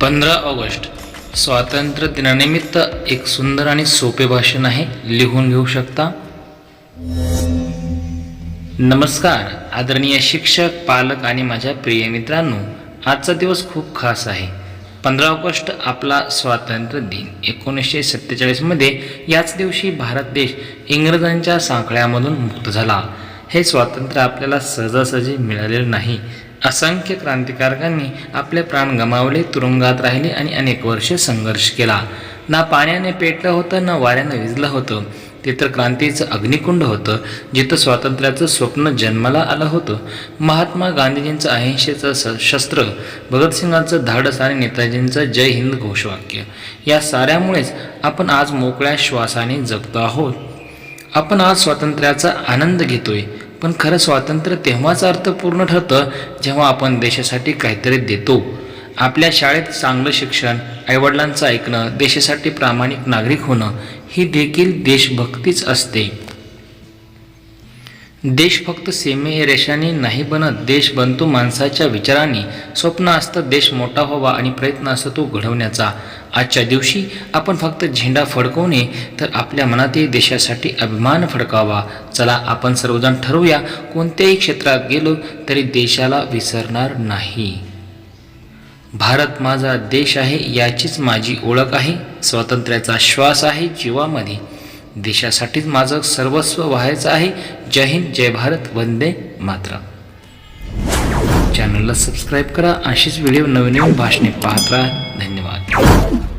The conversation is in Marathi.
पंधरा ऑगस्ट. स्वातंत्र्य दिनानिमित्त एक सुंदर आणि सोपे भाषण आहे. लिहून घेऊ शकता? नमस्कार आदरणीय शिक्षक पालक आणि माझ्या प्रिय मित्रांनो आजचा दिवस खूप खास आहे. पंधरा ऑगस्ट आपला स्वातंत्र्य दिन. एकोणीसशे सत्तेचाळीसमध्ये याच दिवशी भारत देश इंग्रजांच्या सांकळ्यामधून मुक्त झाला. हे स्वातंत्र्य आपल्याला सहजासहजी मिळालेलं नाही. असंख्य क्रांतिकारकांनी आपले प्राण गमावले तुरुंगात राहिले आणि अनेक वर्षे संघर्ष केला. ना पाण्याने पेटलं होतं ना वाऱ्यानं विजलं होतं. ते तर क्रांतीचं अग्निकुंड होतं जिथं स्वातंत्र्याचं स्वप्न जन्माला आलं होतं. महात्मा गांधीजींचं अहिंसेचं स शस्त्र भगतसिंगांचं धाडस आणि नेताजींचं जय हिंद घोषवाक्य. या साऱ्यामुळेच आपण आज मोकळ्या श्वासाने जगतो आहोत. आपण आज स्वातंत्र्याचा आनंद घेतोय. पण खरं स्वातंत्र्य तेव्हाच अर्थपूर्ण ठरतं जेव्हा आपण देशासाठी काहीतरी देतो. आपल्या शाळेत चांगलं शिक्षण आईवडिलांचं ऐकणं देशासाठी प्रामाणिक नागरिक होणं ही देखील देशभक्तीच असते. देश फक्त सीमे रेषाने नाही बनत देश बनतो माणसाच्या विचारांनी. स्वप्न असतं देश मोठा व्हावा आणि प्रयत्न असतो तो घडवण्याचा. आजच्या दिवशी आपण फक्त झेंडा फडकवणे तर आपल्या मनातही देशासाठी अभिमान फडकावा. चला आपण सर्वजण ठरवूया कोणत्याही क्षेत्रात गेलो तरी देशाला विसरणार नाही. भारत माझा देश आहे याचीच माझी ओळख आहे. स्वातंत्र्याचा श्वास आहे जीवामध्ये. देशासाठीच माझं सर्वस्व व्हायचं आहे. जय हिंद जय भारत वंदे मातरम. चॅनलला सबस्क्राईब करा. अशीच व्हिडिओ नवीन नवीन भाषणे पाहत राहा. धन्यवाद.